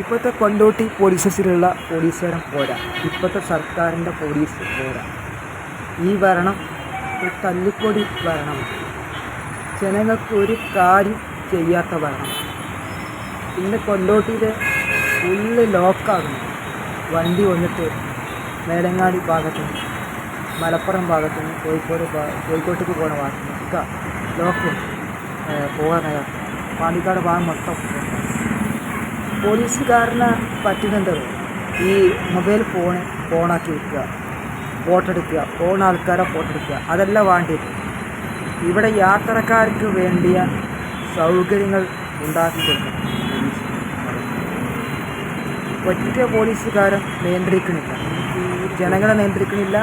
ഇപ്പോഴത്തെ കൊണ്ടോട്ടി പോലീസ് സ്റ്റേഷനിലുള്ള പോലീസുകാരൻ പോരാ. ഇപ്പോഴത്തെ സർക്കാരിന്റെ പോലീസ് പോരാ. ഈ ഭരണം ഒരു തല്ലിക്കൊടി ഭരണമാണ് ജനങ്ങൾക്ക് ഒരു കാര്യം ചെയ്യാത്ത ഭരണം. ഇന്ന് കൊണ്ടോട്ടിയിലെ ഫുള്ള് ലോക്കാകുന്നു വണ്ടി വന്നിട്ട് മേലങ്ങാടി ഭാഗത്തുനിന്ന് മലപ്പുറം ഭാഗത്തുനിന്ന് കോഴിക്കോട് കോഴിക്കോട്ടേക്ക് പോകുന്ന ഭാഗത്തുനിന്ന് ഒക്കെ ലോക്ക് പോകാനായ. പാണ്ടിക്കാട് ഭാഗം മൊത്തം പോലീസുകാരനെ പറ്റുന്നത് ഈ മൊബൈൽ ഫോൺ ഫോണാക്കി വെക്കുക ഫോട്ടോ എടുക്കുക ഫോൺ ആൾക്കാരെ ഫോട്ടോ എടുക്കുക അതല്ല വേണ്ടത്. ഇവിടെ യാത്രക്കാർക്ക് വേണ്ടിയ സൗകര്യങ്ങൾ ഉണ്ടാക്കി കൊടുക്കണം. ഒറ്റ പോലീസുകാരൻ നിയന്ത്രിക്കണില്ല. ജനങ്ങളെ നിയന്ത്രിക്കണില്ല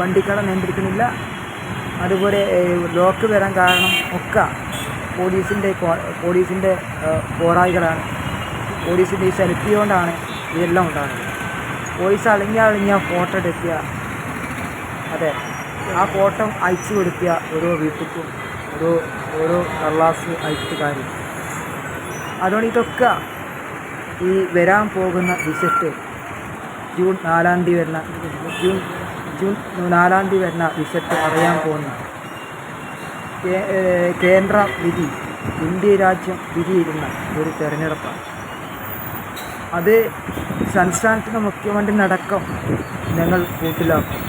വണ്ടിക്കാരെ നിയന്ത്രിക്കണില്ല. അതുപോലെ ലോക്ക് വരാൻ കാരണം ഒക്കെ പോലീസിന്റെ പോലീസിന്റെ പോറായികളാണ് പോലീസിന്റെ ഈ സെൽഫി കൊണ്ടാണ് ഇതെല്ലാം ഉണ്ടാകുന്നത് പോലീസ് അളിഞ്ഞ അളിഞ്ഞ ഫോട്ടോ എടുക്കുക. അതെ ആ ഫോട്ടോ അയച്ചു കൊടുക്കുക. ഓരോ വീട്ടിലും ഓരോ ഓരോ കള്ളാസ് അയച്ചുകാരും അതുകൊണ്ട് ഇതൊക്കെ ഈ വരാൻ പോകുന്ന വിസിറ്റ് ജൂൺ നാലാം തീയതി വരുന്ന ജൂൺ ജൂൺ നാലാം തീയതി വരുന്ന വിസിറ്റ് അറിയാൻ പോകുന്ന. കേന്ദ്ര വിധി ഇന്ത്യ രാജ്യം വിധിയിരുന്ന ഒരു തെരഞ്ഞെടുപ്പാണ്. അത് സംസ്ഥാനത്തിന്റെ മുഖ്യമന്ത്രിനടക്കം ഞങ്ങൾ കൂട്ടിലാക്കും.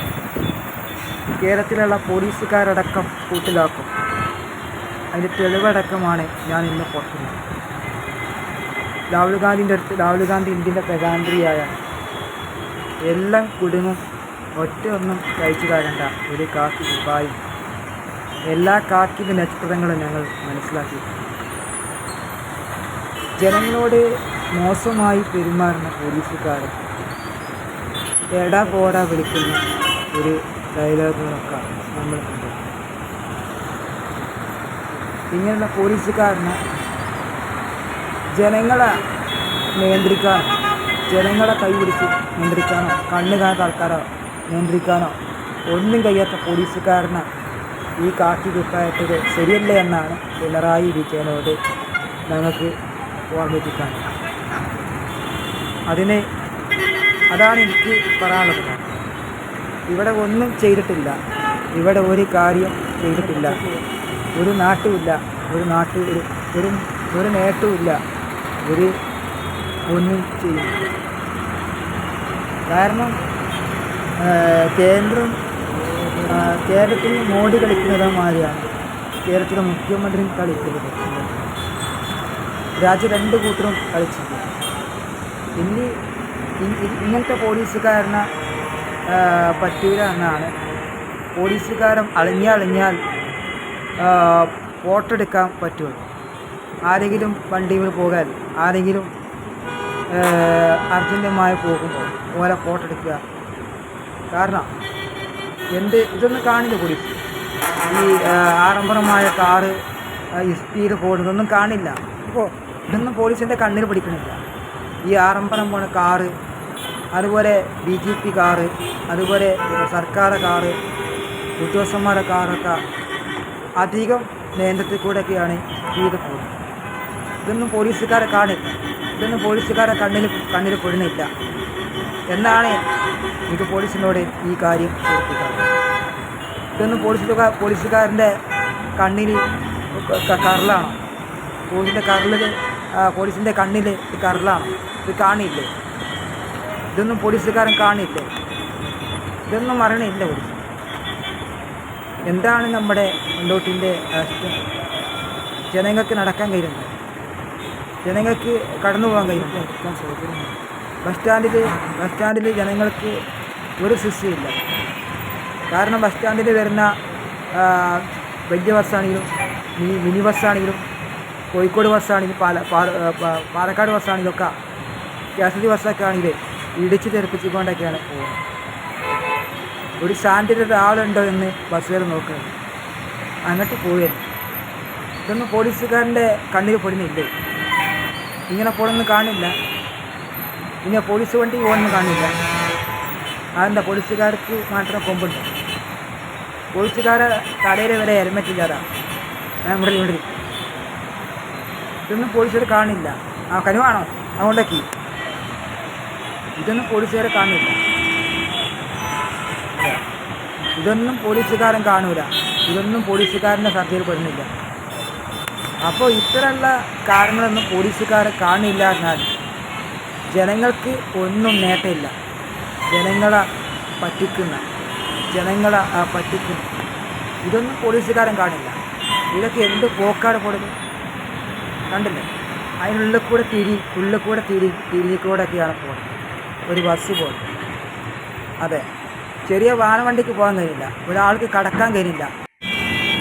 കേരളത്തിലുള്ള പോലീസുകാരടക്കം കൂട്ടിലാക്കും. അതിന്റെ തെളിവടക്കമാണ് ഞാൻ ഇന്ന് പുറത്തുന്നത് രാഹുൽ ഗാന്ധിന്റെ അടുത്ത് രാഹുൽ ഗാന്ധി ഇന്ത്യന്റെ പ്രധാനമന്ത്രിയായ എല്ലാം കുടുങ്ങും ഒറ്റ ഒന്നും കഴിച്ചു കാരണ്ട ഒരു കാക്കി ഉപായി എല്ലാ കാക്കിന്റെ നക്ഷത്രങ്ങളും ഞങ്ങൾ മനസ്സിലാക്കി. ജനങ്ങളോട് മോശമായി പെരുമാറുന്ന പോലീസുകാരൻ. എടാ പോടാ വിളിക്കുന്ന. ഒരു ഡയലോഗുകളൊക്കെ നമ്മൾ കണ്ടു. ഇങ്ങനെയുള്ള പോലീസുകാരനെ ജനങ്ങളെ നിയന്ത്രിക്കാനോ ജനങ്ങളെ കൈപിടിച്ച് നിയന്ത്രിക്കാനോ കണ്ണു കാണാത്ത ആൾക്കാരോ നിയന്ത്രിക്കാനോ ഒന്നും കഴിയാത്ത പോലീസുകാരനെ ഈ കാക്കി കുപ്പായിട്ടത് ശരിയല്ല എന്നാണ് പിണറായി വിജയനോട് ഞങ്ങൾക്ക് ഓർമ്മിപ്പിക്കാൻ. അതിന് അതാണ് എനിക്ക് പറയാനുള്ളത്. ഇവിടെ ഒന്നും ചെയ്തിട്ടില്ല. ഇവിടെ ഒരു കാര്യം ചെയ്തിട്ടില്ല. ഒരു നാട്ടുമില്ല ഒരു നാട്ടു ഒരു ഒരു ഒരു നേട്ടവുമില്ല ഒരു ഒന്നും ചെയ്യും കാരണം കേന്ദ്രം കേരളത്തിൽ മോഡി കളിക്കുന്നത് മാതിരിയാണ്. കേരളത്തിലെ മുഖ്യമന്ത്രി കളിക്കുന്നത്. രാജ്യം രണ്ട് കൂട്ടരും കളിച്ചിട്ടുണ്ട് ഇനി ഇങ്ങനത്തെ പോലീസുകാരനെ പറ്റൂല എന്നാണ്. പോലീസുകാരൻ അളിഞ്ഞാളിഞ്ഞാൽ ഫോട്ടോ എടുക്കാൻ പറ്റുമോ? ആരെങ്കിലും വണ്ടിയിൽ പോകാൻ ആരെങ്കിലും അർജന്റമായി പോകുമ്പോൾ ഓരോ ഫോട്ടോ എടുക്കുക കാരണം എന്ത് ഇതൊന്നും കാണില്ല പോലീസ്. ഈ ആഡംബരമായ കാറ് സ്പീഡ് പോകുന്നതൊന്നും കാണില്ല. ഇപ്പോൾ ഇതൊന്നും പോലീസിന്റെ കണ്ണിൽ പിടിക്കണില്ല. ഈ ആറമ്പലം പോണ കാറ് അതുപോലെ ബി ജെ പി കാറ് അതുപോലെ സർക്കാർ കാറ് ഉദ്യോഗസ്ഥന്മാരുടെ കാറൊക്കെ അധികം നിയന്ത്രണത്തിൽ കൂടെയൊക്കെയാണ് ചെയ്ത് പോകുന്നത്. ഇതൊന്നും പോലീസുകാരെ കാണില്ല ഇതൊന്നും പോലീസുകാരെ കണ്ണിൽ കണ്ണിൽ പെടുന്നില്ല. എന്നാണ് എനിക്ക് പോലീസിനോട് ഈ കാര്യം ഇതൊന്നും പോലീസുകാർ പോലീസുകാരന്റെ കണ്ണിൽ ക- കറലാണോ പോലീസിന്റെ കറലിൽ പോലീസിന്റെ കണ്ണിൽ കറലാണോ ഇത് കാണില്ലേ? ഇതൊന്നും പോലീസുകാരൻ കാണില്ലേ? ഇതൊന്നും അറിയണില്ല പോലീസ്. എന്താണ് നമ്മുടെ മുണ്ടോട്ടിന്റെ ജനങ്ങൾക്ക് നടക്കാൻ കഴിയുന്നത് ജനങ്ങൾക്ക് കടന്നു പോകാൻ കഴിയുന്നത് ബസ് സ്റ്റാൻഡിൽ ബസ് സ്റ്റാൻഡിൽ ജനങ്ങൾക്ക് ഒരു ശിക്ഷയില്ല കാരണം ബസ് സ്റ്റാൻഡിൽ വരുന്ന വലിയ ബസ്സാണെങ്കിലും മിനി മിനി ബസ്സാണെങ്കിലും കോഴിക്കോട് ബസ്സാണെങ്കിലും പാല- പാലക്കാട് ബസ്സാണെങ്കിലും ഒക്കെ കെ എസ് ആർ ടി ബസ്സൊക്കെ ആണെങ്കിൽ ഇടിച്ച് തെറിപ്പിച്ചുകൊണ്ടൊക്കെയാണ് പോകുന്നത്. ഒരു സ്റ്റാൻഡിൽ ഒരാളുണ്ടോ എന്ന് ബസ്സുകാർ നോക്കുന്നത് അങ്ങോട്ട് പോവുകയാണ് ഇതൊന്നും പോലീസുകാരന്റെ കണ്ണിൽ പൊടുന്നില്ലേ ഇങ്ങനെ പോലൊന്നും കാണില്ല. ഇങ്ങനെ പോലീസ് വണ്ടി പോകണമെന്ന് കാണില്ല. അതെന്താ? പോലീസുകാർക്ക് മാത്രം കൊമ്പുണ്ട്? പോലീസുകാരെ തലയിൽ വരെ ഹെൽമെറ്റ് ഇല്ലാതാ. ഞാൻ ഇവിടെ ഇവിടെ ഇതൊന്നും പോലീസുകാർ കാണില്ല. ആ കനുവാണോ? അതുകൊണ്ടൊക്കെ ഇതൊന്നും പോലീസുകാരെ കാണില്ല ഇതൊന്നും പോലീസുകാരൻ കാണൂല. ഇതൊന്നും പോലീസുകാരന്റെ ശ്രദ്ധയിൽ പെടുന്നില്ല. അപ്പോൾ ഇത്തരമുള്ള കാര്യങ്ങളൊന്നും പോലീസുകാരെ കാണില്ല എന്നാൽ ജനങ്ങൾക്ക് ഒന്നും നേട്ടമില്ല. ജനങ്ങളെ പറ്റിക്കുന്ന ജനങ്ങളെ പറ്റിക്കുന്ന ഇതൊന്നും പോലീസുകാരൻ കാണില്ല. ഇതൊക്കെ എന്ത് പോക്കാട് പോലും കണ്ടില്ലേ? അതിനുള്ളിൽ കൂടെ തിരി ഉള്ളിൽ കൂടെ തിരി തിരിയിൽ കൂടെയൊക്കെയാണ് പോകുന്നത് ഒരു ബസ് പോകും അതെ. ചെറിയ വാഹനവണ്ടിക്ക് പോകാൻ കഴിയില്ല. ഒരാൾക്ക് കടക്കാൻ കഴിയില്ല.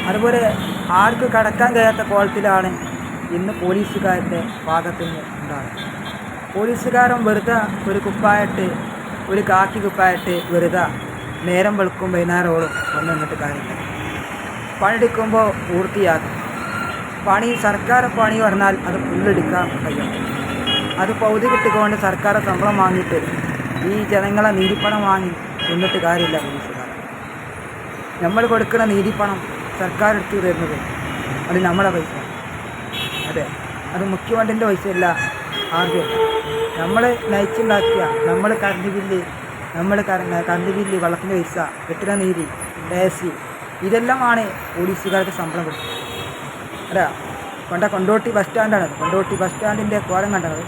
അതുപോലെ ആർക്ക് കടക്കാൻ കഴിയാത്ത കോലത്തിലാണ് ഇന്ന് പോലീസുകാരുടെ ഭാഗത്തു നിന്ന് ഉണ്ടാകുന്നത് പോലീസുകാരൻ വെറുതെ ഒരു കുപ്പായിട്ട് ഒരു കാക്കി കുപ്പായിട്ട് വെറുതെ നേരം വെളുക്കും വൈകുന്നേരമോളും വന്നു നിന്നിട്ട് കാര്യമില്ല. പണിയെടുക്കുമ്പോൾ പൂർത്തിയാക്കും. പണി സർക്കാർ പണി പറഞ്ഞാൽ അത് ഫുള്ളെടുക്കാൻ കഴിയണം. അത് പൗതി കിട്ടിക്കൊണ്ട് സർക്കാർ ശമ്പളം വാങ്ങിയിട്ട് ഈ ജനങ്ങളെ നീതിപ്പണം വാങ്ങി എന്നിട്ട് കാര്യമില്ല പോലീസുകാർ നമ്മൾ കൊടുക്കുന്ന നീതിപ്പണം സർക്കാർ എടുത്തു തരുന്നത് അത് നമ്മുടെ പൈസ. അതെ അത് മുഖ്യമന്ത്രിന്റെ പൈസയല്ല ആദ്യം നമ്മൾ നയിച്ചുണ്ടാക്കിയ നമ്മൾ കറണ്ട് ബില്ല് നമ്മൾ കറണ്ട് ബില്ല് വെള്ളത്തിന്റെ പൈസ കെട്ടിട നീതി ടാക്സി ഇതെല്ലാമാണ് പോലീസുകാർക്ക് ശമ്പളം കൊടുക്കുന്നത് അല്ല കൊണ്ട കൊണ്ടോട്ടി ബസ് സ്റ്റാൻഡാണ്. കൊണ്ടോട്ടി ബസ് സ്റ്റാൻഡിന്റെ കോലം കണ്ടത്?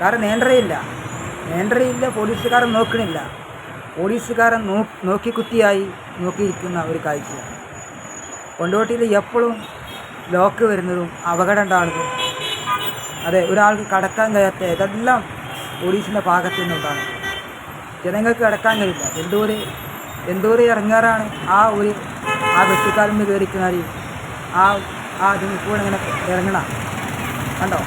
കാരണം നേണ്ടറിയില്ല നേണ്ടറിയില്ല പോലീസുകാരൻ നോക്കണില്ല. പോലീസുകാരൻ നോ നോക്കി കുത്തിയായി നോക്കിയിരിക്കുന്ന ഒരു കാഴ്ചയാണ് കൊണ്ടോട്ടിയിൽ എപ്പോഴും ലോക്ക് വരുന്നതും അപകടം ഉണ്ടാകുന്നതും അതെ ഒരാൾക്ക് കടക്കാൻ കഴിയാത്ത ഇതെല്ലാം പോലീസിന്റെ ഭാഗത്തു നിന്നുണ്ടാണ് ജനങ്ങൾക്ക് കടക്കാൻ കഴിയില്ല. എന്തോര് എന്തോര് എന്തോ ഇറങ്ങാറാണ് ആ ഒരു ആ വെട്ടിക്കാലിന് കയറിക്കുന്ന ആ ആ ഇതിൽ കൂടെ ഇങ്ങനെ ഇറങ്ങണം. കണ്ടോ?